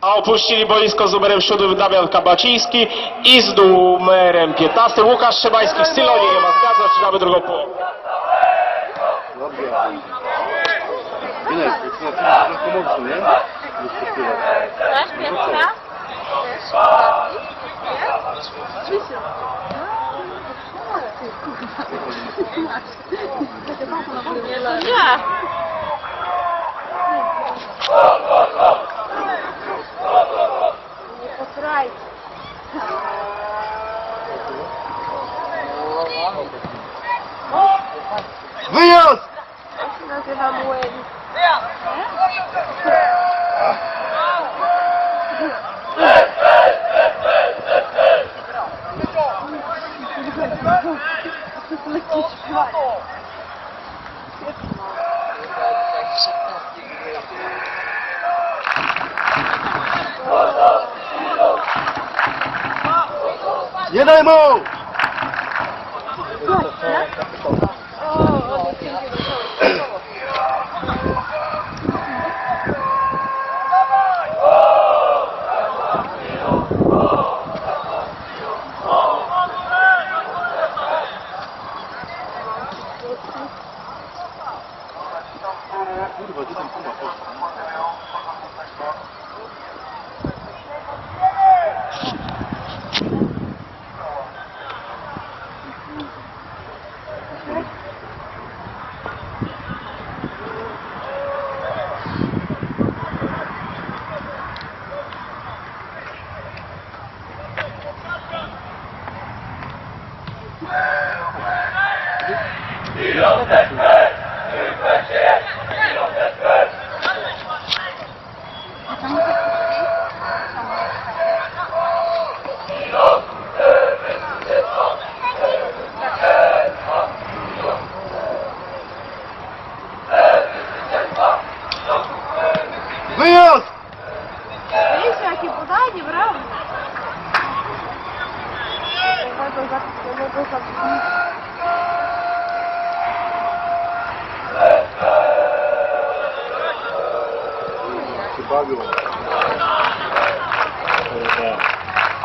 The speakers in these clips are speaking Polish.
A opuścili boisko z numerem 7 Damian Kabaciński i z numerem 15 Łukasz Szymański w Sylonie. Nie ma zgadza, zaczynamy drugą połowę. Dobrze. Nie daj mu! Kurwa, gdzie ten puma poszedł? Wyjazd! Wiecie, jakie podanie, brawo. Tego za...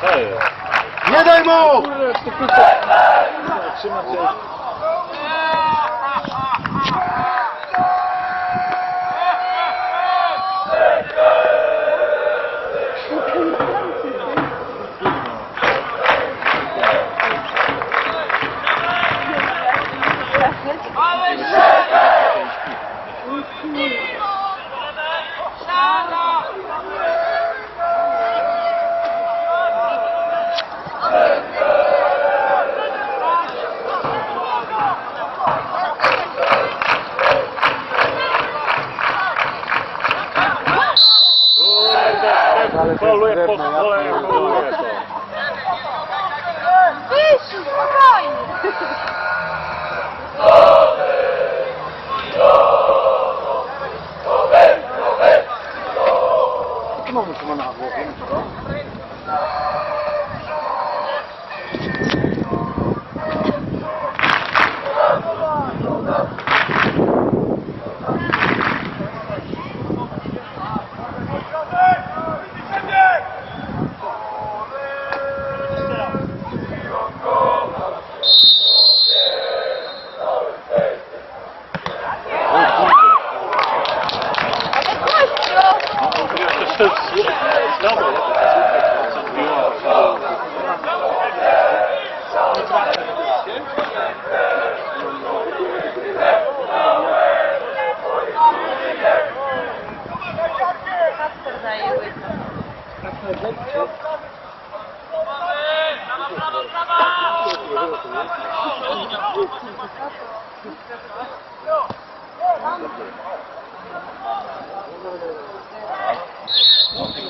Hej, Nie daj mu! trzyma się.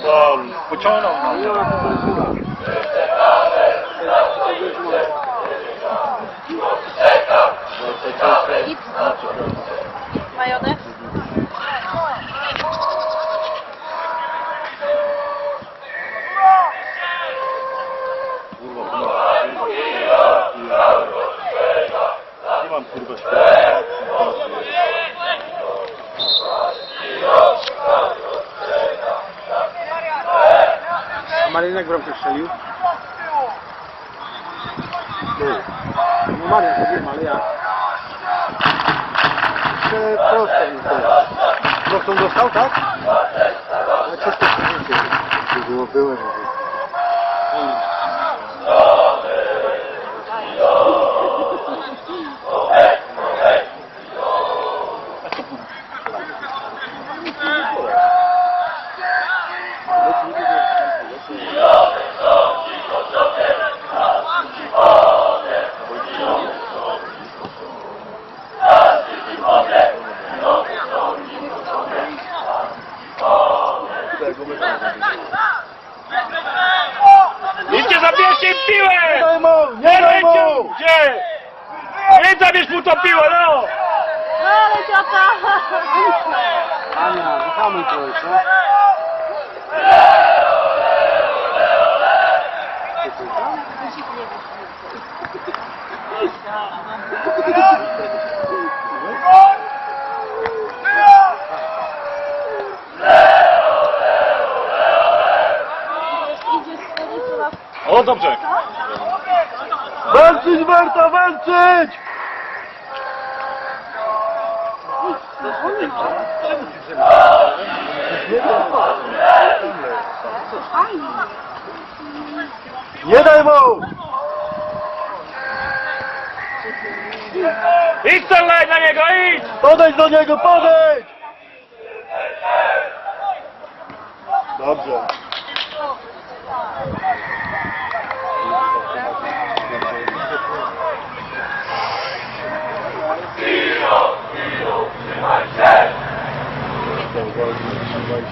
To pociągnął. Majonez? Marinek bramkę strzelił. Tu. No Marian, to wiem, ale ja. Jeszcze prosto mi to. Prostą dostał, tak? A coś to się było, byłem. Idźcie zabierzcie im piłę! daj mu! Nie daj mu! Gdzie? Piłę, no! No ale ciota! Ania, wyhamuj to, tenisу na... O, dobrze. Walczyć Marta, walczyć! Nie daj mu! Idź strzelaj na niego, idź! Podejdź do niego, podejdź! Dobrze.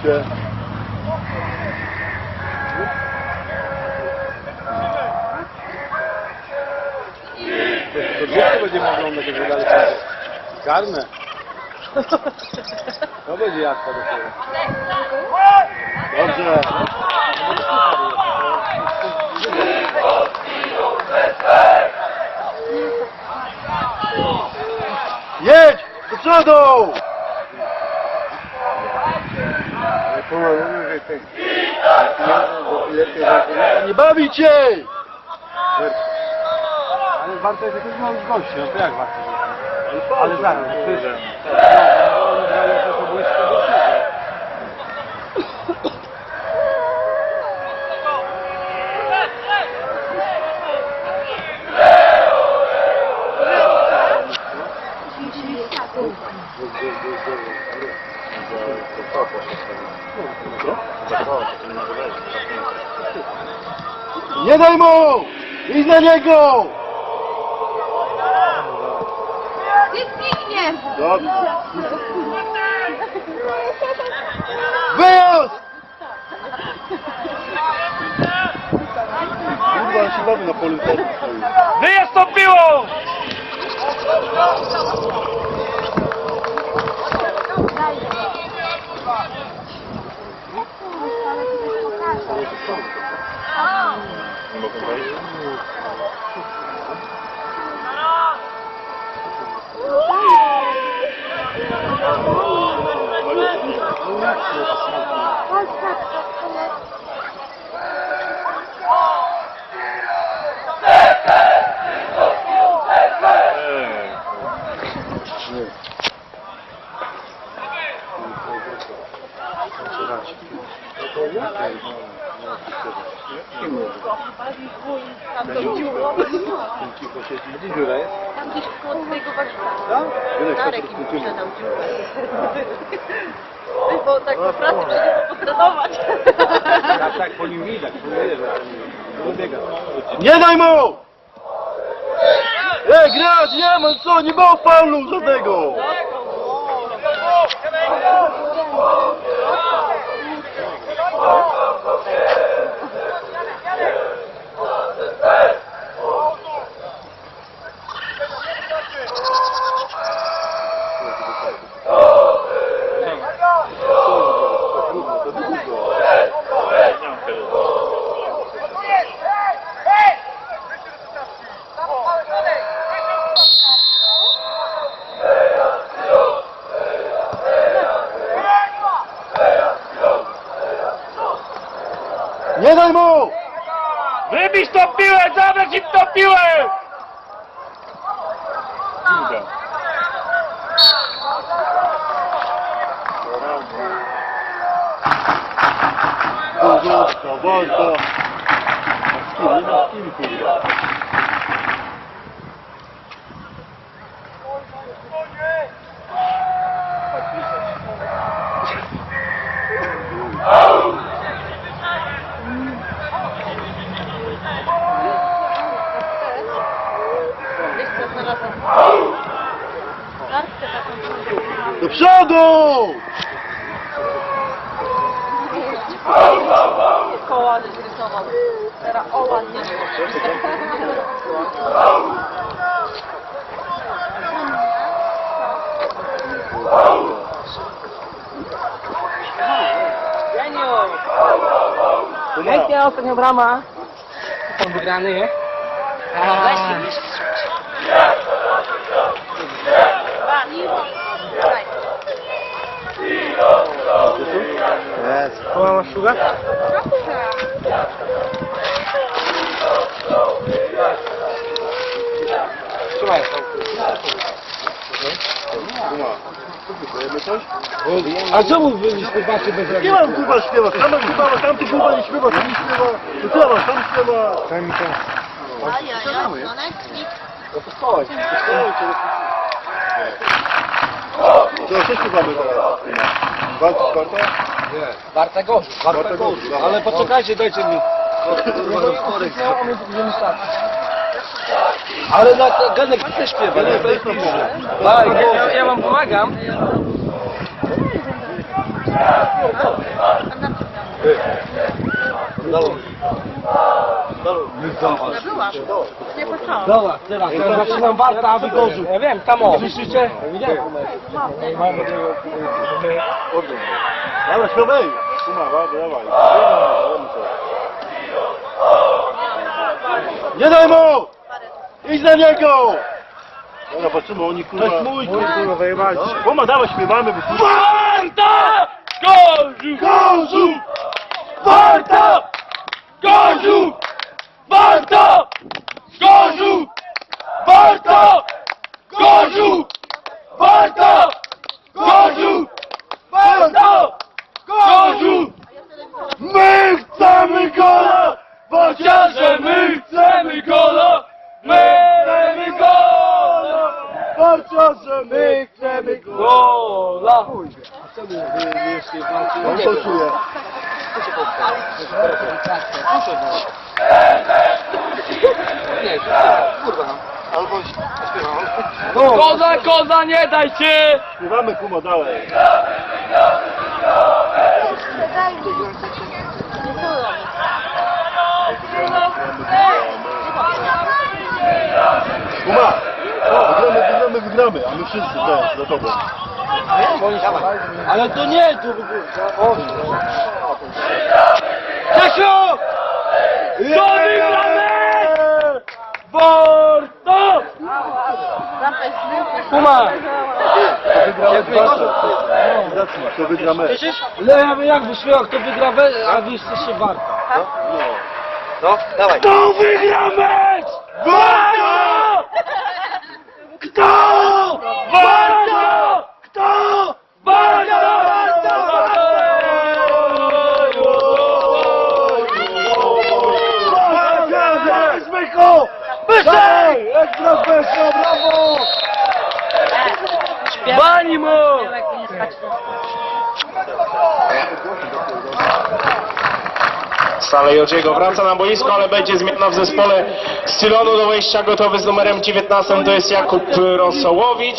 Się. To dziecko będzie oglądać, jak dalej Karne. To będzie jadka dopiero. Dobrze. Jedź! Do przodu! Nie bawi cię! Ale warto jest jakoś mały gości, no to jak warto? Ale zaraz, Nie daj mu! Idź na niego! Dobrze. Wyjazd! Kurwa, się bawi na polu. Wyjazd tą piłą! Ci coś Tam to dziurą. Gdzie dziura jest? Tam gdzieś koło twojego warsztatu. Jurek, Darek im skończymy? posiadał dziurę. Bo tak po pracy trzeba potrenować. Tak, tak, po nim widać, nim widać, że to nie daj mu! Ej, grać, nie ma co, nie było faulu żadnego! Nie daj mu! Wybierz tą piłę, zabrać im tą piłę! Kurde. Гуляйте, остання брама. Там coś? A czemu wy śpiewacie bez Nie mam kurwa śpiewa, tam kurwa, tam ty kurwa nie śpiewa, tam nie śpiewa. To ty masz, tam śpiewa. Tam mi ten. Ajajaj, no Netflix. Co, co śpiewamy teraz? Walczy Sparta? Warta gorzej. Sparta Gorzów. Ale poczekajcie, dajcie mi. Ale na Ganek też śpiewa, nie? to. Tak, ja, ja wam pomagam. Nie poczęłam. Dobra, teraz, teraz zaczynam Warta, a wy Gorzów. Ja wiem, tam o. Słyszycie? Dawaj, śpiewaj. Kuma, dawaj. Nie daj mu! Idź na niego! Dobra, patrzymy, oni kurwa... To jest mój, kurwa, zajebali. Kuma, dawaj, śpiewamy, bo. Warta! Gorzów! Gorzów! Warta! Gorzów! Warta! Gorzów! Warta! Gorzów! Warta! Gorzów! Warta! Gorzów! My chcemy gola! Chociaż my chcemy gola! My chcemy gola! Chociaż my chcemy gola! On to czuje. Albo śpiewamy. Koza, koza, nie daj się! Śpiewamy, Kumo, dalej. Kuma! Wygramy, wygramy, wygramy, a my wszyscy też, za tobą. Ale to nie, tu Czesiu! To wygramy! Zwykła. Kuma! To wygramy. Ale ja bym jak wyśpiewał, kto wygra, we- a wy jesteście Warta. Kto wygra mecz? Warta! Kto? Warta! Wyżej! Ekstra Zbychu, brawo! Bani mu! Stale Jodziego wraca na boisko, ale będzie zmiana w zespole z Cylonu do wejścia gotowy z numerem 19 to jest Jakub Rosołowicz,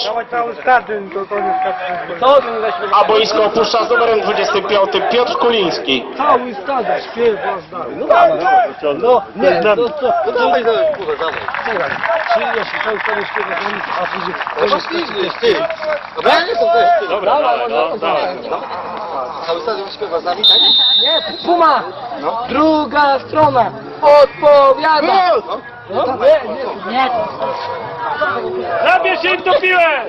a boisko opuszcza z numerem 25 Piotr Kuliński. cały stadion, śpiewa z nami. No dawaj, No, nie, no, no, to, no dawaj, dawaj, kurwa, dawaj. Czy jeśli cały stadion nami, a później... To jest ty, ty. Dobra. Dobra, Dawaj, no, no, dawaj, no. Cały stadion śpiewa z nami, tak? Nie, Puma! Druga strona odpowiada! No, nie, nie. Nie. Zabierz im tą piłę!